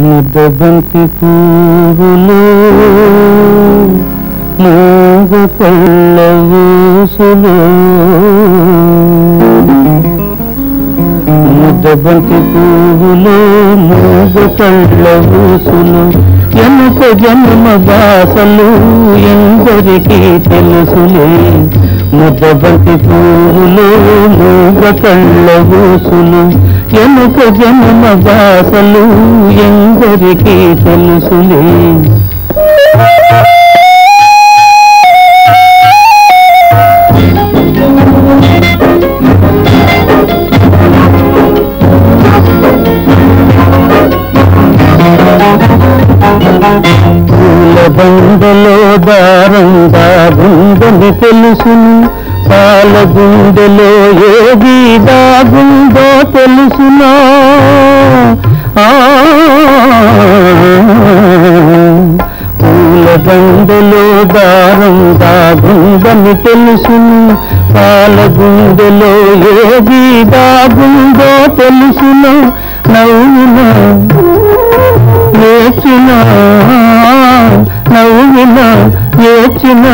ముద్దబంతి పువ్వులు మూగ పళ్ళ ఊసులు ముద్దబంతి పువ్వులు మూగ పళ్ళ ఊసులు ఎనుక జన్మ బాసలు ఎందరికీ తెలుసులే. ముద్దబంతి పూలు మూగ కళ్ళ ఊసులు ఎనుక జన్మ బాసలు ఎందరికీ తెలుసులే Thank you. బండలో దారంగా గుండెని తెలుసును పాల గుండెలో ఏది దాగుందో తెలుసునా? పూల బండలో దారం దాగుందని తెలుసును పాల గుండెలో ఏది దాగుందో తెలుసును? నవ్వునా? ఏచిన నవ్విన ఏచిన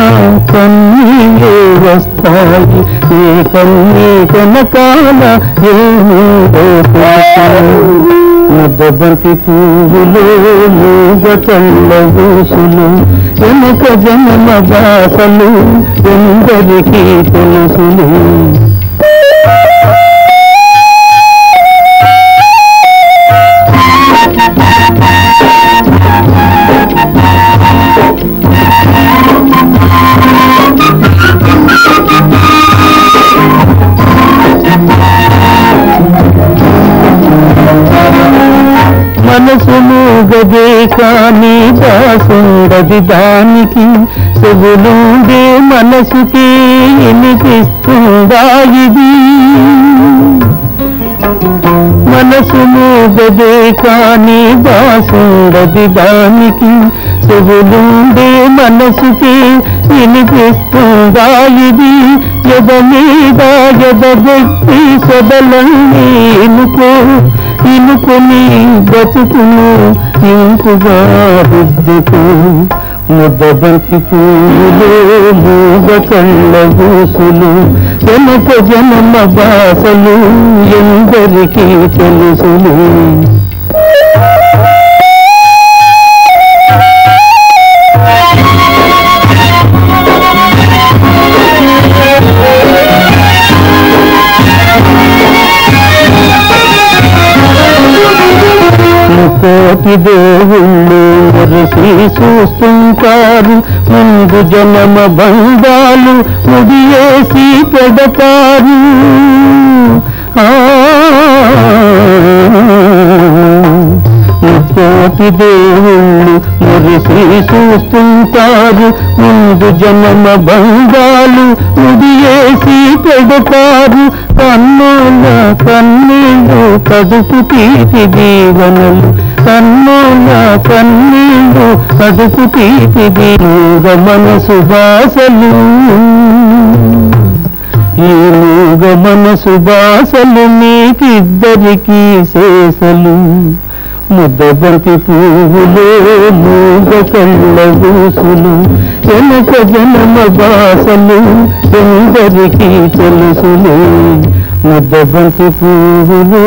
కన్నీయే వస్తాయి. ఏ కన్నీ కనకాల ఏమో ముద్దబంతి పువ్వులు మూగ ఊసులు వెనుక జన్మ బాసలు ఎందరికీ తెలుసులు. కానీ దానికి చెవులుండే మనసుకి వినిపిస్తుందా ఇది మనసు మూగదే కానీ దాసుండది దానికి చెవులుండే మనసుకి వినిపిస్తుందా ఇది ఎద మీద ఎద వ్యక్తి సొదలన్నీ ఇనుకో ఇనుకొని బ్రతుకును ఇంకుగా రుద్దుకు ముద్దబంతి పూలు మూగ కళ్ళ ఊసులు వెనక జన్మ బాసలు ఎందరికీ తెలుసులు. కోటి దేవుళ్ళు మురిసి చూస్తుంటారు ముందు జనమ బంధాలు ముడియేసి పెడతారు. ఆ కోటి దేవుళ్ళు మురిసి చూస్తుంటారు ముందు జనమ బంధాలు ముడియేసి పెడతారు. కన్నుల కన్నీళ్ళు కడుపు తీసి దీవనలు కన్నుల కన్నీళ్ళు కడుపు తీపి దీవ మనసు బాసలు. ఈ మూగ మనసు బాసలు మీకిద్దరికీ శేషలు. ముద్దబంతి పువ్వులు మూగ కళ్ళ ఊసులు. వెనక జనమ బాసలు ఎందరికీ తెలుసులే. ముద్దబంతి పువ్వులు